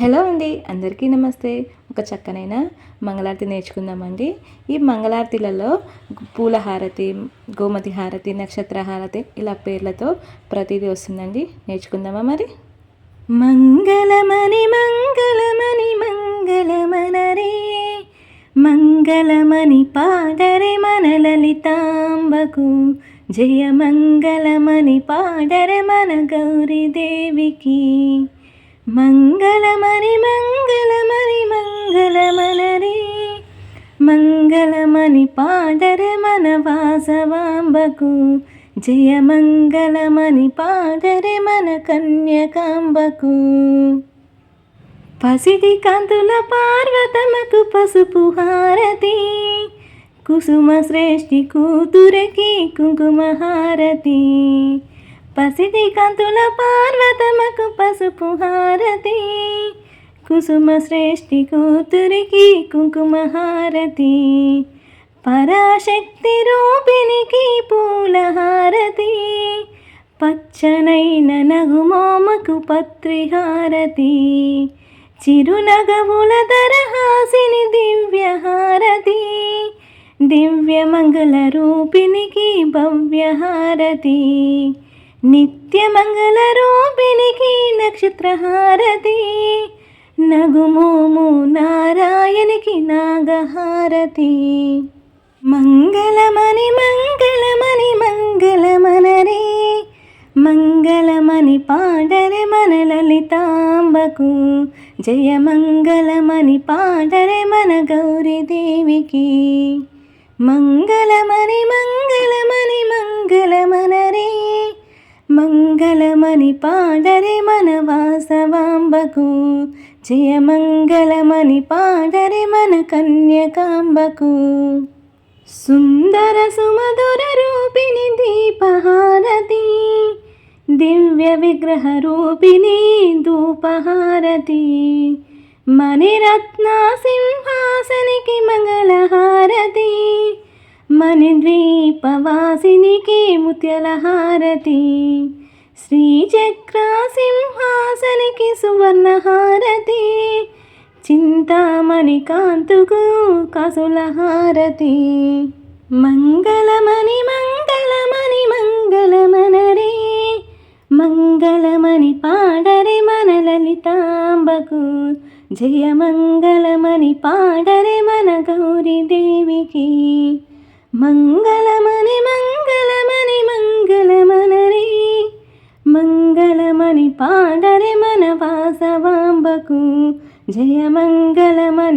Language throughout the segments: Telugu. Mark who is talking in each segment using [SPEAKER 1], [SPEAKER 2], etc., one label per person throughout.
[SPEAKER 1] హలో అండి అందరికీ నమస్తే. ఒక చక్కనైన మంగళారతి నేర్చుకుందామండి. ఈ మంగళారతిలలో పూల హారతి గోమతి హారతి నక్షత్ర హారతి ఇలా పేర్లతో ప్రతిదీ వస్తుందండి. నేర్చుకుందామా మరి? మంగళమణి మంగళమణి మంగళమనరే మంగళమణి పాడరే మన లలితాంబకు జయ మంగళమణి పాడరే మన గౌరీదేవికి. మంగళమణి మంగళమణి మంగళమనరే. మంగళమణి పాడరే మన వాసవాంబకు. జయ మంగళమణి పాడరే మన కన్యకాంబకు. పసిడి కాంతుల పార్వతమకు పసుపు హారతి. కుసుమ శ్రేష్ఠి కూతురకి కుంకుమ హారతి. పసిడి కంతుల పార్వతమకు పసుపు హారతి కుసుమ శ్రేష్ఠి కూతురికి కుంకుమహారతి పరాశక్తి రూపినికి పూలహారతి పచ్చనైన నగుమోమకు పత్రిహారతి చిరునగవుల దరహాసిని దివ్యహారతి దివ్యమంగళ రూపినికి భవ్యహారతి నిత్యమంగళరూపిణికి నక్షత్రహారతి. నగుమోము నారాయణికి నాగహారతి. మంగళమణి మంగళమణి మంగళమనరే. మంగళమణి పాడరే మన లలితాంబకు. జయ మంగళమణి పాడరే మన గౌరీదేవికి మంగళమణి మంగళమణి మంగళమణి పాడరే మన వాసవాంబకు. జయమంగళమణి పాడరే మన కన్యకాంబకు. సుందర సుమధుర రూపిణి దీపహారతి. దివ్య విగ్రహ రూపిణి ధూపహారతి. మణిరత్న సింహాసనికి మంగళహారతి. మణిద్వీపవాసినికి ముత్యలహారతి. శ్రీచక్రసింహాసనికి సువర్ణహారతి చింతామణి కాంతుకు కసులహారతి. మంగళమణి మంగళమణి మంగళమనరే మంగళమణి పాడరే మన లలితాంబకు. జయ మంగళమణి పాడరే మన గౌరీదేవికి మంగళమణి మంగళమణి మంగళమణి పాడరి మన వాసవాంబకు. జయ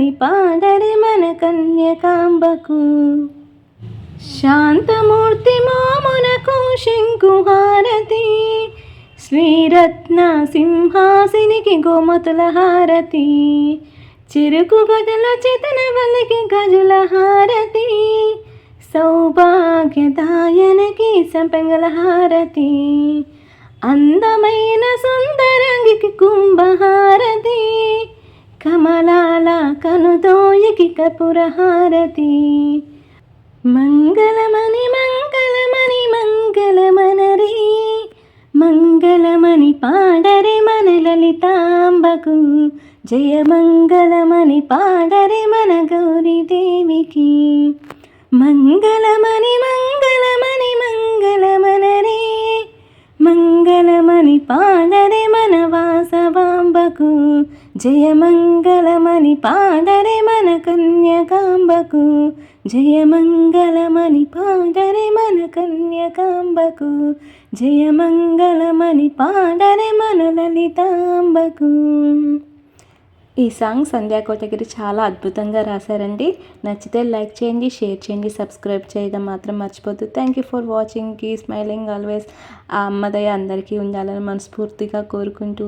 [SPEAKER 1] పాడరి మన కన్యకాంబకు. శాంతమూర్తి మామునకు శంకుహారతి. శ్రీరత్న సింహాసినికి గోమతుల హారతి. చెరుకు గదుల చేతన వల్లికి గజుల హారతి. సౌభాగ్యదాయనకి సంపెంగల హారతి. అందమైన సుందరంగికి కుంభహారతి కమలాల కనుదోయికి కపురహారతి. మంగళమణి మంగళమణి మంగళమనరి మంగళమణి పాడరే మన లలితాంబకు జయ మంగళమణి పాడరే మన గౌరీదేవికి. మంగళమణి మంగళమణి పాడరే మన వాసవాంబకు జయమంగళమని పాడరే మన కన్యకాంబకు జయమంగళమని పాడరే మన కన్యకాంబకు జయమంగళమని పాడరే మన లలితాంబకు. ఈ సాంగ్ సంధ్యా కోటగిరి చాలా అద్భుతంగా రాశారండి. నచ్చితే లైక్ చేయండి షేర్ చేయండి సబ్స్క్రైబ్ చేయడం మాత్రం మర్చిపోద్దు. Thank you for watching keep smiling always ఆ అమ్మదయ అందరికీ ఉండాలని మనస్ఫూర్తిగా కోరుకుంటూ